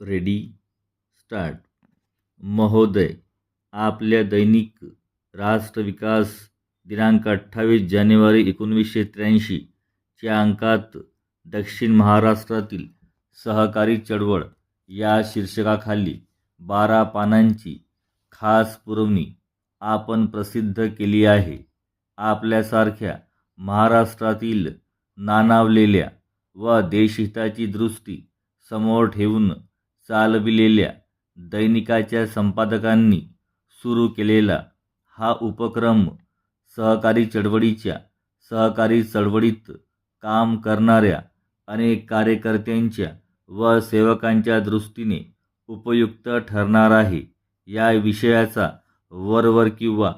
Ready start. महोदय आपल्या दैनिक राष्ट्रविकास दिनांक अठ्ठावीस जानेवारी एकोणवीसशे त्र्याऐंशीच्या अंकात दक्षिण महाराष्ट्रातील सहकारी चळवळ या शीर्षकाखाली बारा पानांची खास पुरवणी आपण प्रसिद्ध केली आहे. आपल्यासारख्या महाराष्ट्रातील नाणावलेल्या व देशहिताची दृष्टी समोर ठेवून चालविलेल्या दैनिकाच्या संपादकांनी सुरू केलेला हा उपक्रम सहकारी चळवळीच्या सहकारी चळवळीत काम करणाऱ्या अनेक कार्यकर्त्यांच्या व सेवकांच्या दृष्टीने उपयुक्त ठरणार आहे. या विषयाचा वरवर किंवा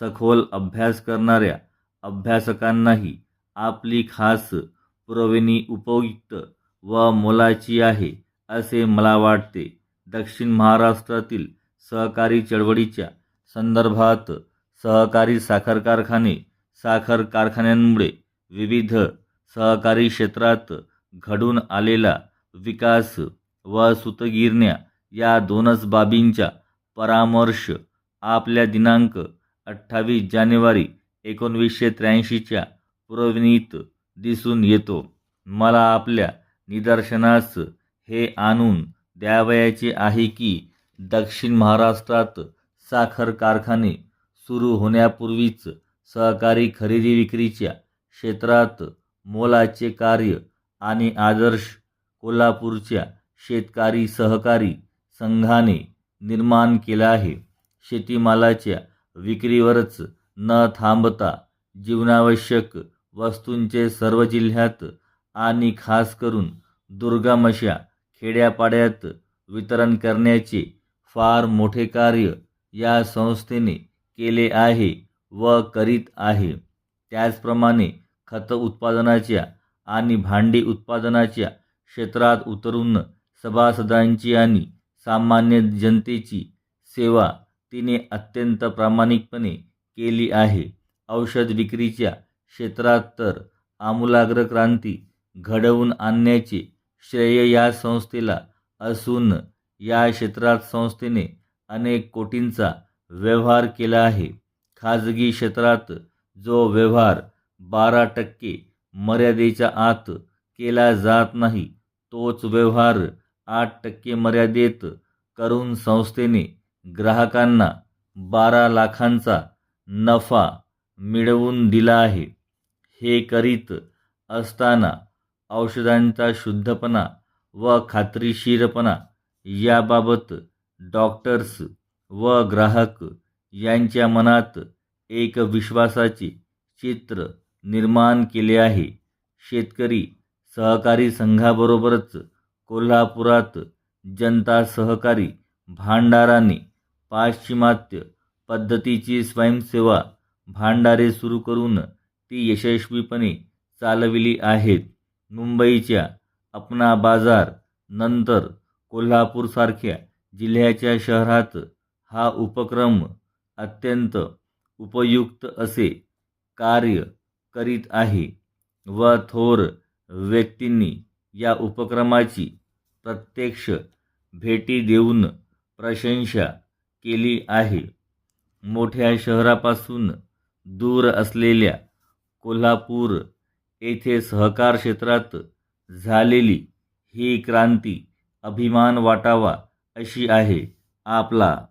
सखोल अभ्यास करणाऱ्या अभ्यासकांनाही आपली खास पुरवणी उपयुक्त व मोलाची आहे. असे मला वाटते. दक्षिण महाराष्ट्रातील सहकारी चळवळीच्या संदर्भात सहकारी साखर कारखाने साखर कारखान्यांमुळे विविध सहकारी क्षेत्रात घडून आलेला विकास व सुतगिरण्या या दोनच बाबींचा परामर्श आपल्या दिनांक अठ्ठावीस जानेवारी एकोणवीसशे त्र्याऐंशीच्या पुरविणीत दिसून येतो. मला आपल्या निदर्शनास हे आणून द्यावयाचे आहे की दक्षिण महाराष्ट्रात साखर कारखाने सुरू होण्यापूर्वीच सहकारी खरेदी विक्रीच्या क्षेत्रात मोलाचे कार्य आणि आदर्श कोल्हापूरच्या शेतकरी सहकारी संघाने निर्माण केला आहे. शेतीमालाच्या विक्रीवरच न थांबता जीवनावश्यक वस्तूंचे सर्व जिल्ह्यात आणि खास करून दुर्गम अशा खेड्यापाड्यात वितरण करण्याचे फार मोठे कार्य या संस्थेने केले आहे व करीत आहे. त्याचप्रमाणे खत उत्पादनाच्या आणि भांडी उत्पादनाच्या क्षेत्रात उतरून सभासदांची आणि सामान्य जनतेची सेवा तिने अत्यंत प्रामाणिकपणे केली आहे. औषध विक्रीच्या क्षेत्रात तर आमूलाग्र क्रांती घडवून आणण्याचे श्रेय या संस्थेला असून या क्षेत्रात संस्थेने अनेक कोटींचा व्यवहार केला आहे. खाजगी क्षेत्रात जो व्यवहार बारा टक्के मर्यादेच्या आत केला जात नाही तोच व्यवहार आठ टक्के मर्यादेत करून संस्थेने ग्राहकांना बारा लाखांचा नफा मिळवून दिला आहे. हे करीत असताना औषधांचा शुद्धपणा व खात्रीशीरपणा याबाबत डॉक्टर्स व ग्राहक यांच्या मनात एक विश्वासाचे चित्र निर्माण केले आहे. शेतकरी सहकारी संघाबरोबरच कोल्हापुरात जनता सहकारी भांडाराने पाश्चिमात्य पद्धतीची स्वयंसेवा भांडारे सुरू करून ती यशस्वीपणे चालविली आहेत. मुंबईच्या अपना बाजार नंतर कोल्हापूरसारख्या जिल्ह्याच्या शहरात हा उपक्रम अत्यंत उपयुक्त असे कार्य करीत आहे व थोर व्यक्तींनी या उपक्रमाची प्रत्यक्ष भेटी देऊन प्रशंसा केली आहे. मोठ्या शहरापासून दूर असलेल्या कोल्हापूर येथे सहकार क्षेत्रात झालेली ही क्रांती अभिमान वाटावा अशी आहे आपला